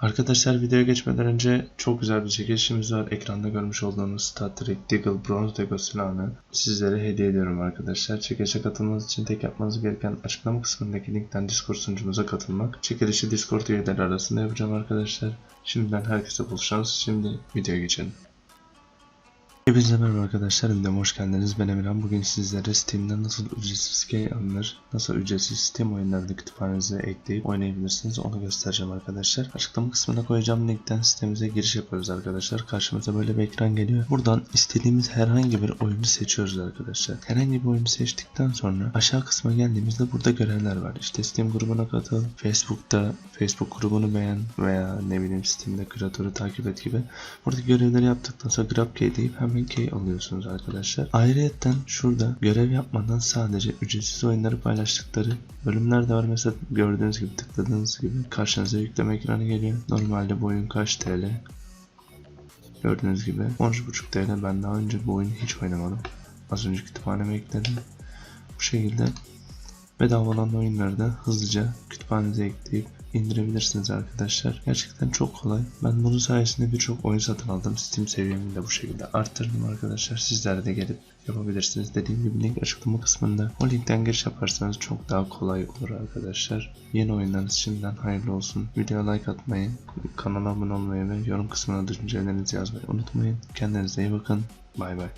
Arkadaşlar videoya geçmeden önce çok güzel bir çekilişimiz var. Ekranda görmüş olduğunuz Star Trek Deagle Bronze Dego silahını sizlere hediye ediyorum arkadaşlar. Çekilişe katılmanız için tek yapmanız gereken açıklama kısmındaki linkten Discord sunucumuza katılmak. Çekilişi Discord üyeleri arasında yapacağım arkadaşlar. Şimdiden herkese bol şans. Şimdi videoya geçelim. Hepinize merhaba arkadaşlar, videoma hoş geldiniz. Ben Emirhan. Bugün sizlere Steam'den nasıl ücretsiz key alınır, nasıl ücretsiz Steam oyunlarını kütüphanenize ekleyip oynayabilirsiniz onu göstereceğim arkadaşlar. Açıklama kısmına koyacağım linkten sitemize giriş yapıyoruz arkadaşlar. Karşımıza böyle bir ekran geliyor. Buradan istediğimiz herhangi bir oyunu seçiyoruz arkadaşlar. Herhangi bir oyunu seçtikten sonra aşağı kısma geldiğimizde burada görevler var. İşte Steam grubuna katıl, Facebook'ta Facebook grubunu beğen veya ne bileyim Steam'de kreatörü takip et gibi. Buradaki görevleri yaptıktan sonra grab key deyip hemen key alıyorsunuz arkadaşlar. Ayrıyetten şurada görev yapmadan sadece ücretsiz oyunları paylaştıkları bölümler de var. Mesela gördüğünüz gibi tıkladığınız gibi karşınıza yükleme ekranı geliyor. Normalde bu oyun kaç TL? Gördüğünüz gibi 13.5 TL. Ben daha önce bu oyunu hiç oynamadım. Az önce kütüphaneme ekledim. Bu şekilde bedavalan oyunları da hızlıca kütüphanenize ekleyip indirebilirsiniz arkadaşlar. Gerçekten çok kolay. Ben bunun sayesinde birçok oyun satın aldım. Steam seviyemi de bu şekilde arttırdım arkadaşlar. Sizler de gelip yapabilirsiniz. Dediğim gibi link açıklama kısmında. O linkten giriş yaparsanız çok daha kolay olur arkadaşlar. Yeni oyunlarınız şimdiden hayırlı olsun. Videoya like atmayı, kanala abone olmayı ve yorum kısmına düşüncelerinizi yazmayı unutmayın. Kendinize iyi bakın. Bay bay.